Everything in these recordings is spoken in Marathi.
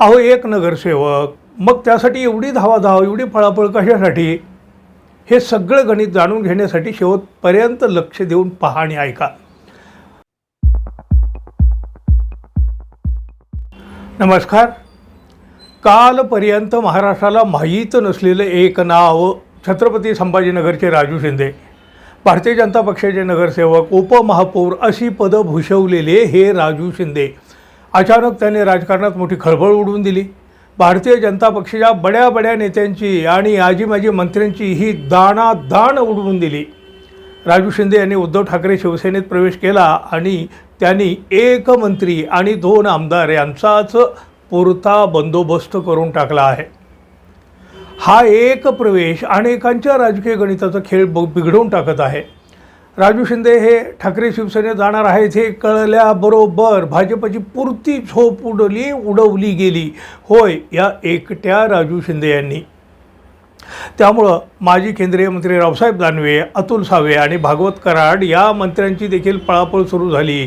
अहो एक नगरसेवक मग त्यासाठी एवढी धावाधाव एवढी पळापळ कशासाठी? हे सगळं गणित जाणून घेण्यासाठी शेवटपर्यंत लक्ष देऊन पहा आणि ऐका. नमस्कार. कालपर्यंत महाराष्ट्राला माहीत नसलेलं एक नाव छत्रपती संभाजीनगरचे राजू शिंदे. भारतीय जनता पक्षाचे नगरसेवक उपमहापौर अशी पदं भूषवलेले हे राजू शिंदे. अचानक त्याने राजकारणात मोठी खळबळ उडवून दिली. भारतीय जनता पक्षाच्या बड्या बड्या नेत्यांची आणि आजी माजी मंत्र्यांची ही दाणादाण उडवून दिली. राजू शिंदे यांनी उद्धव ठाकरे शिवसेनेत प्रवेश केला आणि त्यांनी एक मंत्री आणि दोन आमदार यांचाच पुरता बंदोबस्त करून टाकला आहे. हा एक प्रवेश अनेकांच्या राजकीय गणिताचा खेळ ब बिघडवून टाकत आहे. राजू शिंदे हे ठाकरे शिवसेनेत जाणार आहेत हे कळल्याबरोबर भाजपची पुरती झोप उडली उडवली गेली. होय या एकट्या राजू शिंदे यांनी. त्यामुळं माजी केंद्रीय मंत्री रावसाहेब दानवे अतुल सावे आणि भागवत कराड या मंत्र्यांची देखील पळापळ सुरू झाली.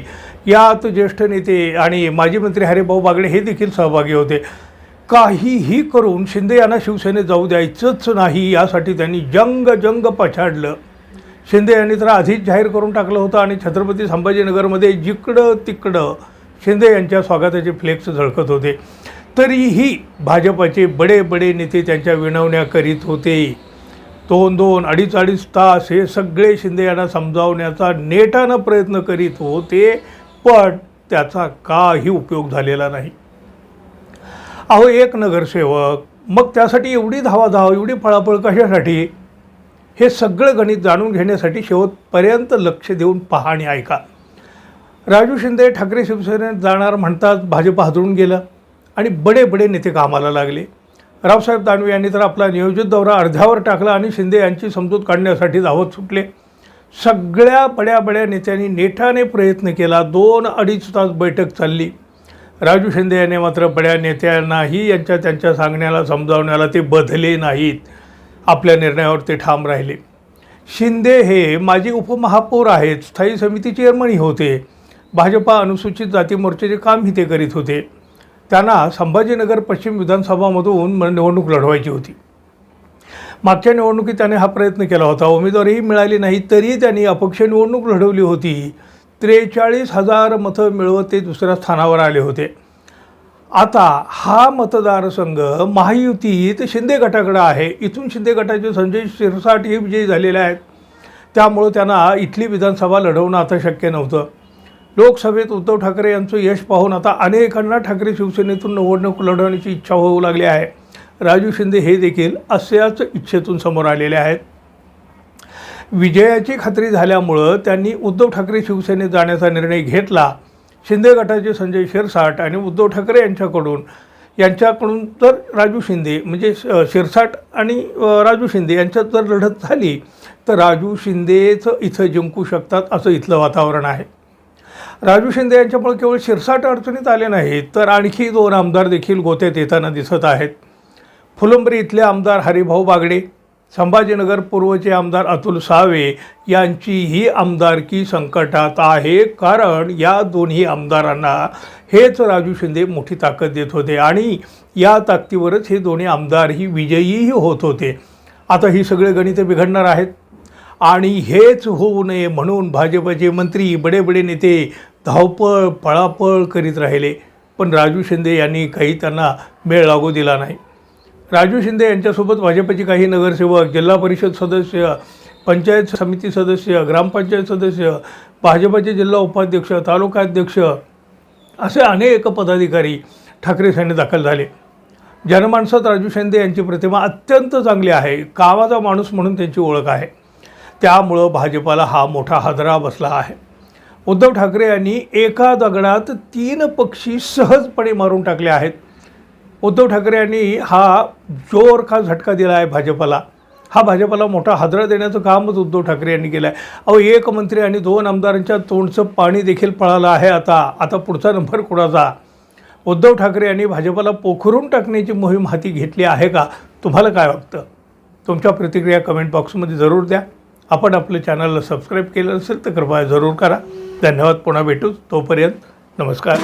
यात ज्येष्ठ नेते आणि माजी मंत्री हरिभाऊ बागडे हे देखील सहभागी होते. काहीही करून शिंदे यांना शिवसेनेत जाऊ द्यायचंच नाही यासाठी त्यांनी जंग जंग पछाडलं. शिंदे यांनी तर आधीच जाहीर करून टाकलं होतं आणि छत्रपती संभाजीनगरमध्ये जिकडं तिकडं शिंदे यांच्या स्वागताचे फ्लेक्स झळकत होते. तरीही भाजपाचे बडे बडे नेते त्यांच्या विनवण्या करीत होते. दोन दोन अडीच अडीच तास हे सगळे शिंदे यांना समजावण्याचा नेटानं प्रयत्न करीत होते पण त्याचा काही उपयोग झालेला नाही. अहो एक नगरसेवक मग त्यासाठी एवढी धावाधाव एवढी फळाफळ कशासाठी? हे सगळं गणित जाणून घेण्यासाठी शेवटपर्यंत लक्ष देऊन पहा आणि ऐका. राजू शिंदे ठाकरे शिवसेनेत जाणार म्हणतात भाजप हादरून गेलं आणि बडे बडे नेते कामाला लागले. रावसाहेब दानवे यांनी तर आपला नियोजित दौरा अर्ध्यावर टाकला आणि शिंदे यांची समजूत काढण्यासाठी धावत सुटले. सगळ्या बड्या बड्या नेत्यांनी नेटाने प्रयत्न केला. दोन अडीच तास बैठक चालली. राजू शिंदे यांनी मात्र बड्या नेत्यांनाही यांच्या त्यांच्या सांगण्याला समजावण्याला ते बदले नाहीत. आपल्या निर्णयावर ते ठाम राहिले. शिंदे हे माजी उपमहापौर आहेत स्थायी समिती चेअरमनही होते. भाजपा अनुसूचित जाती मोर्चाचे कामही ते करीत होते. त्यांना संभाजीनगर पश्चिम विधानसभामधून म- निवडणूक लढवायची होती. मागच्या निवडणुकीत त्याने हा प्रयत्न केला होता. उमेदवारीही मिळाली नाही तरी त्यांनी अपक्ष निवडणूक लढवली होती. त्रेचाळीस हजार मतं मिळवत ते दुसऱ्या स्थानावर आले होते. आता हा मतदारसंघ महायुतीत शिंदे गटाकडे आहे. इथून शिंदे गटाचे संजय शिरसाट हे विजयी झालेले आहेत. त्यामुळं त्यांना इथली विधानसभा लढवणं आता शक्य नव्हतं. लोकसभेत उद्धव ठाकरे यांचं यश पाहून आता अनेकांना ठाकरे शिवसेनेतून निवडणूक लढवण्याची इच्छा होऊ लागली आहे. राजू शिंदे हे देखील अशाच इच्छेतून समोर आलेले आहेत. विजयाची खात्री झाल्यामुळं त्यांनी उद्धव ठाकरे शिवसेनेत जाण्याचा निर्णय घेतला. शिंदे गटाचे संजय शिरसाट आणि उद्धव ठाकरे यांच्याकडून यांच्याकडून तर राजू शिंदे म्हणजे श- शिरसाट आणि राजू शिंदे यांच्यात जर लढत झाली तर राजू शिंदेचं इथं जिंकू शकतात असं इथलं वातावरण आहे. राजू शिंदे यांच्यामुळे केवळ शिरसाट अडचणीत आले नाहीत तर आणखी दोन आमदार देखील गोत्यात येताना दिसत आहेत. फुलंबरी इथले आमदार हरिभाऊ बागडे संभाजीनगर पूर्वचे आमदार अतुल सावे यांची ही आमदारकी संकटात आहे. कारण या दोन्ही आमदारांना हेच राजू शिंदे मोठी ताकद देत होते आणि या ताकदीवरच हे दोन्ही आमदारही विजयीही होत होते. आता ही सगळे गणिते बिघडणार आहेत. आणि हेच होऊ नये म्हणून भाजपचे मंत्री बडे बडे नेते धावपळ पळापळ करीत राहिले. पण राजू शिंदे यांनी काही त्यांना मेळ लागू दिला नाही. राजू शिंदे यांच्यासोबत भाजपचे काही नगरसेवक जिल्हा परिषद सदस्य पंचायत समिती सदस्य ग्रामपंचायत सदस्य भाजपचे जिल्हा उपाध्यक्ष तालुकाध्यक्ष असे अनेक पदाधिकारी ठाकरे सेनेत दाखल झाले. जनमानसात राजू शिंदे यांची प्रतिमा अत्यंत चांगली आहे. कामाचा माणूस म्हणून त्यांची ओळख आहे. त्यामुळं भाजपाला हा मोठा हादरा बसला आहे. उद्धव ठाकरे यांनी एका दगडात तीन पक्षी सहजपणे मारून टाकले आहेत. उद्धव ठाकरे यांनी हा जोर का झटका दिला आहे भाजपाला. हा भाजपाला मोठा हादरा देण्याचं कामच उद्धव ठाकरे यांनी केलं आहे अहो एक मंत्री आणि दोन आमदारांच्या तोंडचं पाणी देखील पळालं आहे आता. आता पुढचा नंबर कुणाचा? उद्धव ठाकरे यांनी भाजपाला पोखरून टाकण्याची मोहीम हाती घेतली आहे का? तुम्हाला काय वाटतं? तुमच्या प्रतिक्रिया कमेंट बॉक्समध्ये जरूर द्या. आपण आपलं चॅनलला सबस्क्राईब केलं असेल तर कृपया जरूर करा. धन्यवाद. पुन्हा भेटूच तोपर्यंत नमस्कार.